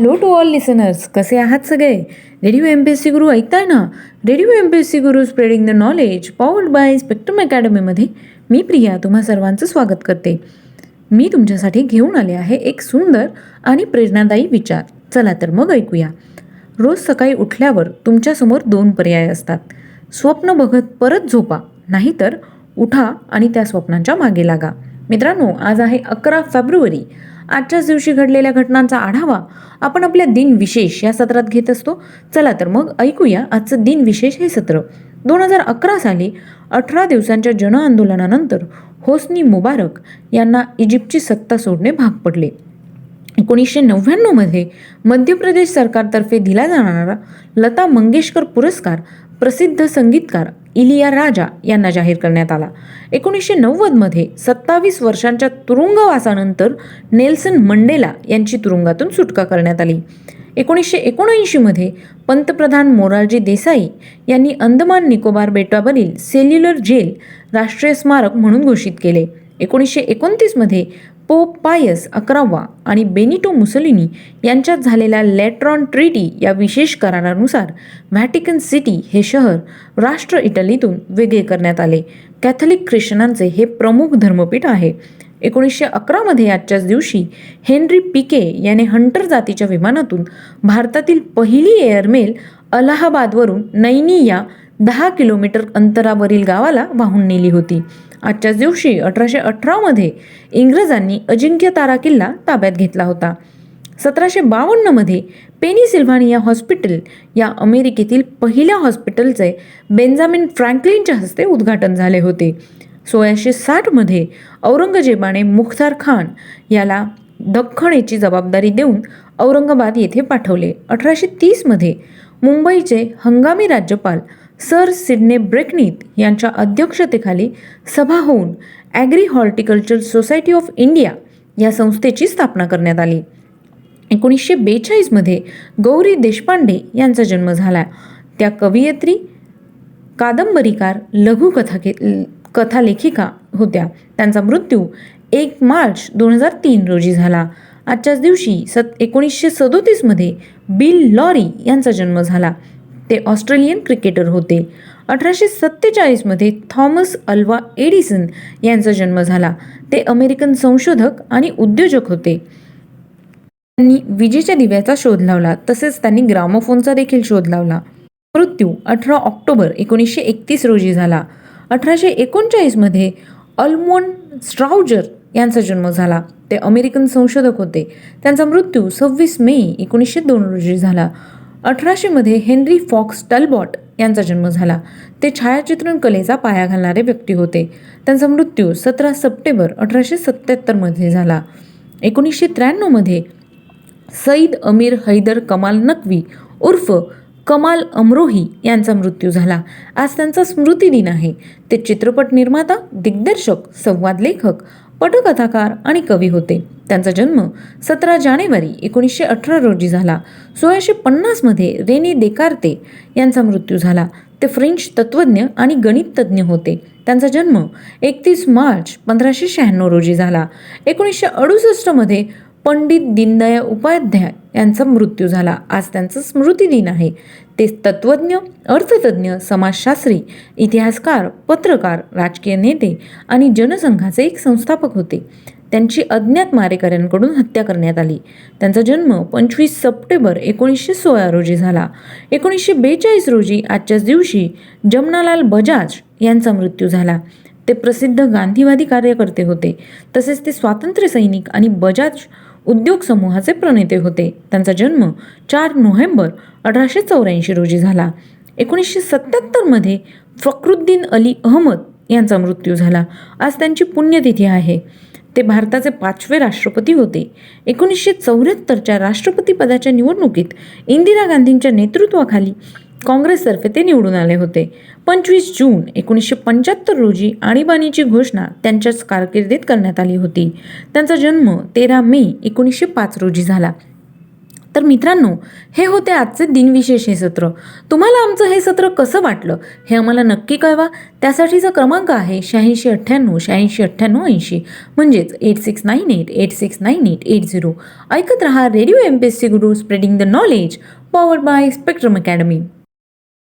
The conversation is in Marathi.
हॅलो टू ऑल लिसनर्स कसे आहात सगळे? Radio M P S C गुरु ऐकताय ना? Radio M P S C Guru spreading the knowledge powered by Spectrum अकॅडमीमध्ये मी प्रिया तुम्हा सर्वांचं स्वागत करते. मी तुमच्यासाठी घेऊन आले आहे एक सुंदर आणि प्रेरणादायी विचार. चला तर मग ऐकूया. रोज सकाळी उठल्यावर तुमच्यासमोर दोन पर्याय असतात. स्वप्न बघत परत झोपा नाहीतर उठा आणि त्या स्वप्नांच्या मागे लागा. मित्रांनो आज आहे अकरा फेब्रुवारी. आजच्याच दिवशी घडलेल्या घटनांचा आढावा आपण आपल्या दिनविशेष या सत्रात घेत असतो. चला तर मग ऐकूया आजचं दिनविशेष हे सत्र. दोन हजार अकरा साली अठरा दिवसांच्या जनआंदोलनानंतर होस्नी मुबारक यांना इजिप्तची सत्ता सोडणे भाग पडले. एकोणीसशे नव्याण्णवमध्ये मध्य प्रदेश सरकारतर्फे दिला जाणारा लता मंगेशकर पुरस्कार प्रसिद्ध संगीतकार इलिया राजा यांना जाहीर करण्यात आला. एकोणीसशे नव्वदमध्ये सत्तावीस वर्षांच्या तुरुंगवासानंतर नेल्सन मंडेला यांची तुरुंगातून सुटका करण्यात आली. एकोणीसशे एकोणऐंशीमध्ये पंतप्रधान मोरारजी देसाई यांनी अंदमान निकोबार बेटावरील सेल्युलर जेल राष्ट्रीय स्मारक म्हणून घोषित केले. एकोणीसशे एकोणतीसमध्ये पोप पायस अकरावा आणि बेनिटो मुसोलिनी यांच्यात झालेल्या लेट्रॉन ट्रीटी या विशेष करारानुसार व्हॅटिकन सिटी हे शहर राष्ट्र इटलीतून वेगळे करण्यात आले. कॅथलिक ख्रिश्चनांचे हे प्रमुख धर्मपीठ आहे. एकोणीसशे अकरामध्ये आजच्याच दिवशी हेनरी पिके याने हंटर जातीच्या विमानातून भारतातील पहिली एअरमेल अलाहाबादवरून नैनी या दहा किलोमीटर अंतरावरील गावाला वाहून नेली होती. आजच्याच दिवशी अठराशे अठरामध्ये इंग्रजांनी अजिंक्य तारा किल्ला ताब्यात घेतला होता. सतराशे बावन्नमध्ये पेनिसिल्व्हानिया हॉस्पिटल या अमेरिकेतील पहिल्या हॉस्पिटलचे बेंजामिन फ्रँकलिनच्या हस्ते उद्घाटन झाले होते. सोळाशे साठमध्ये औरंगजेबाने मुख्तार खान याला दख्खणेची जबाबदारी देऊन औरंगाबाद येथे पाठवले. अठराशे तीसमध्ये मुंबईचे हंगामी राज्यपाल सर सिडने ब्रेकनीत यांच्या अध्यक्षतेखाली सभा होऊन agri horticulture society of India या संस्थेची स्थापना करण्यात आली. एकोणीसशे बेचाळीसमध्ये गौरी देशपांडे यांचा जन्म झाला. त्या कवयित्री कादंबरीकार लघुकथा कथा लेखिका होत्या. त्यांचा मृत्यू एक मार्च दोन हजार तीन रोजी झाला. आजच्याच दिवशी सत एकोणीसशे सदोतीसमध्ये बिल लॉरी यांचा जन्म झाला. ते ऑस्ट्रेलियन क्रिकेटर होते. अठराशे सत्तेचाळीसमध्ये थॉमस अल्वा एडिसन यांचा जन्म झाला. ते अमेरिकन संशोधक आणि उद्योजक होते. त्यांनी विजेच्या दिव्याचा शोध लावला तसेच त्यांनी ग्रामोफोनचा देखील शोध लावला. मृत्यू अठरा ऑक्टोबर एकोणीसशे एकतीस रोजी झाला. अठराशे एकोणचाळीसमध्ये अल्मोन स्ट्राउजर यांचा जन्म झाला. ते अमेरिकन संशोधक होते. त्यांचा मृत्यू सव्वीस मे एकोणीसशे दोन रोजी झाला. अठराशेमध्ये हेनरी फॉक्स टलबॉट यांचा जन्म झाला. ते छायाचित्रण कलेचा पाया घालणारे व्यक्ती होते. त्यांचा मृत्यू सतरा सप्टेंबर अठराशे सत्त्याहत्तरमध्ये झाला. एकोणीसशे त्र्याण्णवमध्ये सईद अमीर हैदर कमाल नकवी उर्फ कमाल अमरोही यांचा मृत्यू झाला. आज त्यांचा स्मृती दिन आहे. ते चित्रपट निर्माता दिग्दर्शक संवाद लेखक पटकथाकार आणि कवी होते. त्यांचा जन्म सतरा जानेवारी एकोणीसशे अठरा रोजी झाला. सोळाशे पन्नासमध्ये रेने देकार्ते यांचा मृत्यू झाला. ते फ्रेंच तत्त्वज्ञ आणि गणिततज्ञ होते. त्यांचा जन्म एकतीस मार्च पंधराशे शहाण्णव रोजी झाला. एकोणीसशे अडुसष्टमध्ये पंडित दीनदयाळ उपाध्याय यांचा मृत्यू झाला. आज त्यांचा स्मृती दिन आहे. ते तत्त्वज्ञ अर्थतज्ञ समाजशास्त्री इतिहासकार पत्रकार राजकीय नेते आणि जनसंघाचे एक संस्थापक होते. त्यांची अज्ञात मारेकऱ्यांकडून हत्या करण्यात आली. त्यांचा जन्म पंचवीस सप्टेंबर एकोणीसशे सोळा रोजी झाला. एकोणीसशे बेचाळीस रोजी आजच्याच दिवशी जमनालाल बजाज यांचा मृत्यू झाला. ते प्रसिद्ध गांधीवादी कार्यकर्ते होते. तसेच ते स्वातंत्र्य सैनिक आणि बजाज उद्योग समूहाचे प्रणेते होते. त्यांचा जन्म चार नोव्हेंबर अठराशे चौऱ्याऐंशी रोजी झाला. एकोणीसशे सत्त्याहत्तरमध्ये फखरुद्दीन अली अहमद यांचा मृत्यू झाला. आज त्यांची पुण्यतिथी आहे. ते भारताचे पाचवे राष्ट्रपती होते. एकोणीसशे चौऱ्याहत्तरच्या राष्ट्रपतीपदाच्या निवडणुकीत इंदिरा गांधींच्या नेतृत्वाखाली काँग्रेसतर्फे ते निवडून आले होते. पंचवीस जून एकोणीसशे पंच्याहत्तर रोजी आणीबाणीची घोषणा त्यांच्याच कारकिर्दीत करण्यात आली होती. त्यांचा जन्म तेरा मे एकोणीसशे पाच रोजी झाला. तर मित्रांनो हे होते आजचे दिनविशेष हे सत्र. तुम्हाला आमचं हे सत्र कसं वाटलं हे आम्हाला नक्की कळवा. त्यासाठीचा क्रमांक आहे शहाऐंशी अठ्ठ्याण्णव शहाऐंशी अठ्ठ्याण्णव ऐंशी. म्हणजेच eight six nine eight eight six nine eight eight zero. ऐकत रहा radio M P S C Guru spreading the knowledge power by Spectrum academy.